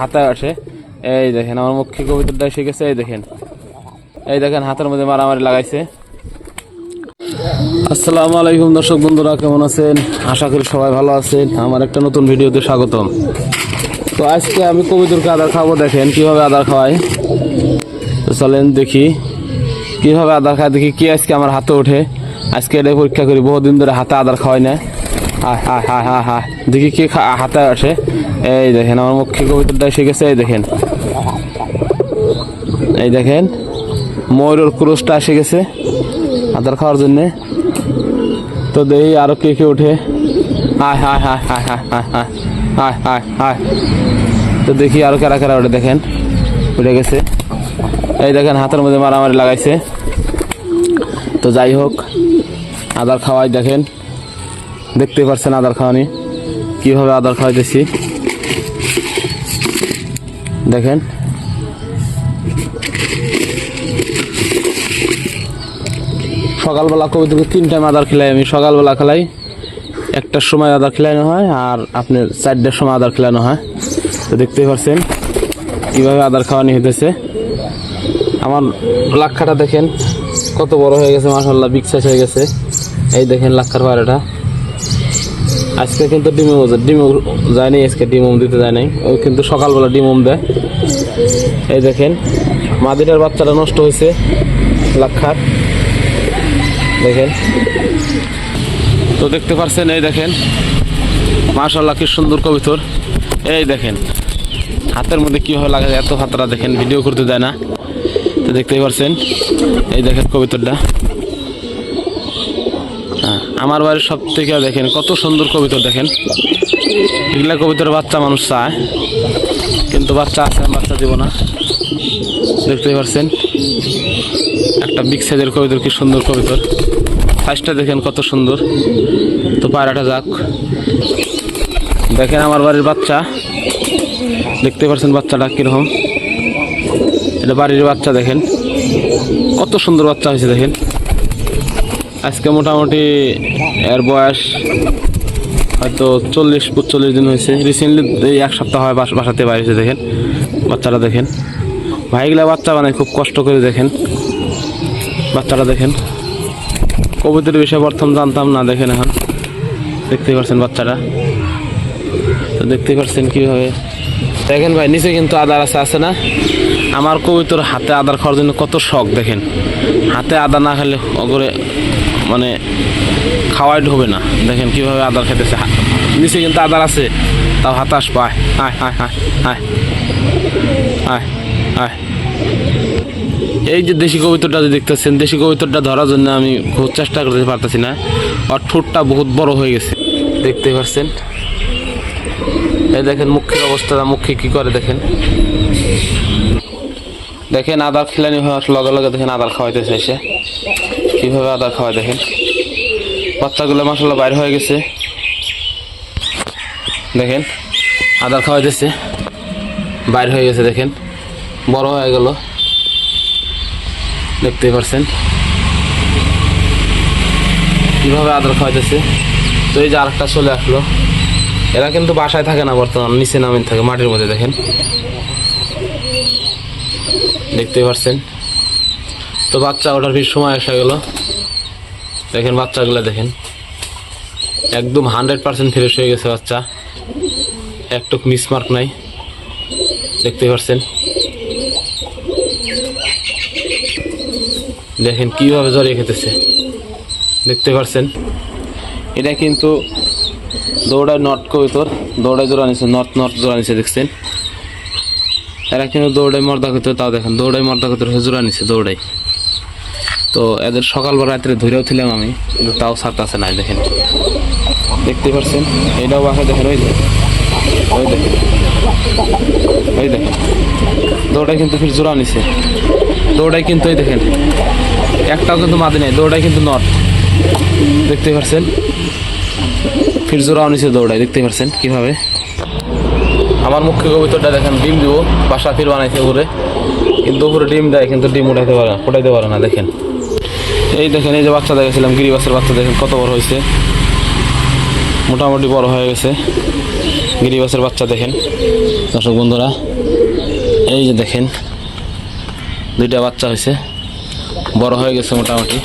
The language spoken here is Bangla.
হাতে আসে। এই দেখেন, আমার মুখ্য কবিতাটা এসে গেছে, এই দেখেন। এই দেখেন, হাতের মধ্যে মারামারি লাগাইছে। আসসালামু আলাইকুম দর্শক বন্ধুরা, কেমন আছেন? আশা করি সবাই ভালো আছেন। আমার একটা নতুন ভিডিওতে স্বাগতম। তো আজকে আমি কবিতুরকে আদার খাব দেখেন, কীভাবে আদার খাওয়াই? তো চলেন দেখি, কীভাবে আদার খাওয়া দেখি কি আজকে আমার হাতে ওঠে। আজকে এটা পরীক্ষা করি, বহুদিন ধরে হাতে আদার খাওয়াই না। হায় হায় হায় হায় হায় দেখি কি হাতে আসে এই দেখেন আমার মুখ্য কবিতাটা এসে গেছে এই দেখেন এই দেখেন ময়ূরের ক্রোশটা এসে গেছে আদার খাওয়ার জন্যে তো দেখি আরও কে কে ওঠে হায় হায় হায় হায় হায় হায় হায় হায় হায় হায় তো দেখি আরও কারা কারা ওঠে দেখেন উঠে গেছে এই দেখেন হাতের মধ্যে মারামারি লাগাইছে তো যাই হোক আদার খাওয়াই দেখেন দেখতে পাচ্ছেন আদার খাওয়ানি। কীভাবে আদার খাওয়াইতেছি? দেখেন। সকালবেলা কবিতাকে তিন টাইম আদার খেলাই আমি। সকালবেলা খেলাই, একটার সময় আদার খেলানো হয় আর আপনার চারটার সময় আদার খেলানো হয়। তো দেখতেই পাচ্ছেন কীভাবে আদার খাওয়ানি হইতেছে। আমার লাক্ষাটা দেখেন, কত বড় হয়ে গেছে মাসাল্লাহ বিগ হয়ে গেছে। এই দেখেন লাক্ষার পায়রাটা আজকে কিন্তু ডিমে ডিমে যায়নি, আজকে ডিমম দিতে যায় নাই ও কিন্তু সকালবেলা ডিমম দেয়। এই দেখেন মাদিটার বাচ্চাটা নষ্ট হয়েছে, লাক্ষার। দেখেন। তো দেখতে পাচ্ছেন এই দেখেন। মাশাল্লাহ কি সুন্দর কবিতর। এই দেখেন, হাতের মধ্যে কীভাবে লাগে, এত হাতরা দেখেন, ভিডিও করতে দেয় না। তো দেখতেই পারছেন, এই দেখেন কবিতরটা। আমার বাড়ির সব থেকে দেখেন, কত সুন্দর কবিতর দেখেন। এগুলা কবিতর বাচ্চা মানুষ চায়, কিন্তু বাচ্চা আছে বাচ্চা দিব না দেখতেই পারছেন? একটা বিগ সাইজের কবিতর কি সুন্দর কবিতর সাইজটা দেখেন কত সুন্দর। তো পায়রাটা যাক। দেখেন আমার বাড়ির বাচ্চা। দেখতে পাচ্ছেন বাচ্চাটা কীরকম। এটা বাড়ির বাচ্চা দেখেন। কত সুন্দর বাচ্চা হয়েছে দেখেন। আজকে মোটামুটি এর বয়স হয়তো চল্লিশ চল্লিশ দিন হয়েছে। রিসেন্টলি এই এক সপ্তাহ হয় বাস- বাসাতে বাইরেছে দেখেন বাচ্চাটা দেখেন। ভাইগুলা বাচ্চা বানায় খুব কষ্ট করে দেখেন। বাচ্চাটা দেখেন। কবিতার বিষয়ে প্রথম জানতাম, না দেখেন এখন। দেখতেই পাচ্ছেন বাচ্চাটা তো দেখতেই পাচ্ছেন কীভাবে। দেখেন ভাই, নিচে কিন্তু আদার আছে আছে না? আমার কবিতর হাতে আদার খাওয়ার জন্য কত শখ, দেখেন। হাতে আদা না খেলে অগরে মানে খাওয়াই ঢোবে না। দেখেন কীভাবে আদার খেতেছে। নিচে কিন্তু আদার আছে। তাও হাতাশ পায় হায় হায় হায় হায় হায় হায় এই যে দেশি কবিতরটা যে দেখতেছেন, দেশি কবিতরটা ধরার জন্য আমি খুব চেষ্টা করতে পারতেছি না। আর ঠোঁটটা বহুত বড় হয়ে গেছে। দেখতে পাচ্ছেন এই দেখেন মুখের অবস্থা, মুখে কি করে দেখেন? দেখেন আদার খিলানি হওয়ার লগে লগে দেখেন আদার খাওয়াইতেছে এসে। কীভাবে আদার খাওয়াই দেখেন বাচ্চাগুলো মাসাল্লাহ বাইর হয়ে গেছে। দেখেন আদার খাওয়াইতেছে বাইর হয়ে গেছে, দেখেন। বড় হয়ে গেল। দেখতেই পারছেন। কীভাবে আদর খাওয়াইতেছে তো এই যে আরেকটা চলে আসলো। এরা কিন্তু বাসায় থাকে না বর্তমান, নিচে নামিন থাকে মাটির মধ্যে, দেখেন। দেখতেই পারছেন। তো বাচ্চা ওঠার ফির সময় এসে গেল। দেখেন বাচ্চাগুলো দেখেন। একদম হান্ড্রেড পার্সেন্ট ফ্রেশ হয়ে গেছে বাচ্চা। একটুক মিসমার্ক নাই। দেখতে পারছেন? দেখেন কীভাবে জড়িয়ে খেতেছে। দেখতে পারছেন? এটা কিন্তু দৌড়ায় নট কবিতর। দৌড়ায় জোড়া নিচ্ছে নর্থ নর্থ জোড়া নিচ্ছে দেখছেন? এরা কিন্তু দৌড়ায় মর্দা কবিতর, তাও দেখেন। দৌড়ায় মর্দা কবিতর জোড়া নিচ্ছে দৌড়াই তো এদের সকালবেলা রাত্রে ধরেও ছিলাম আমি, কিন্তু তাও ছাড়তেছে না দেখেন। দেখতে পারছেন? এটাও বাসা দেখেন, ওই দেখেন ওই দেখেন। ওই দৌড়াই কিন্তু ফির জোড়া নিছে। দৌড়াই কিন্তু, এই দেখেন। একটাও কিন্তু মাদি নেই দৌড়াই কিন্তু নট দেখতে পারছেন? ফির জোড়াও নিচে দৌড়াই দেখতে পারছেন কীভাবে? আমার মুখ্য কবিতরটা দেখেন, ডিম দিব, বাসা ফির বানাইছে উপরে। কিন্তু উপরে ডিম দেয়, কিন্তু ডিম উঠাইতে পারে না, ফুটাইতে পারে না, দেখেন। এই দেখেন, এই যে বাচ্চা দেখেছিলাম গিরিবাসের বাচ্চা দেখেন, কত বড় হয়েছে। মোটামুটি বড় হয়ে গেছে। গিরিবাসের বাচ্চা দেখেন। দর্শক বন্ধুরা, এই যে দেখেন, দুইটা বাচ্চা হয়েছে। বড় হয়ে গেছে মোটামুটি।